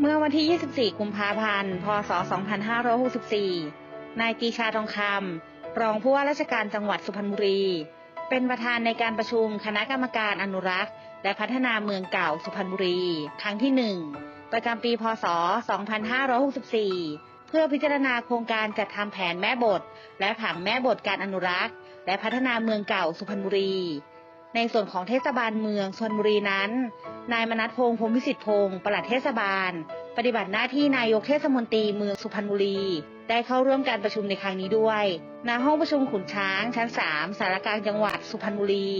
เมื่อวันที่ 24 กุมภาพันธ์ พศ 2564 นายปีชาทองคำ รองผู้ว่าราชการจังหวัดสุพรรณบุรี เป็นประธานในการประชุมคณะกรรมการอนุรักษ์ และพัฒนาเมืองเก่าสุพรรณบุรี ครั้งที่ 1 ประจำปี พศ 2564 เพื่อพิจารณาโครงการจัดทำแผนแม่บท และผังแม่บทการอนุรักษ์ และพัฒนาเมืองเก่าสุพรรณบุรี ในส่วนของเทศบาลเมืองสุพรรณบุรีนั้น นายมนัทพงษ์พรหมวิสิทธิพงศ์ปลัดเทศบาล ปฏิบัติหน้าที่นายกเทศมนตรีเมืองสุพรรณบุรี ได้เข้าร่วมการประชุมในครั้งนี้ด้วยณห้องประชุมขุนช้างชั้น 3 สารกลางจังหวัดสุพรรณบุรี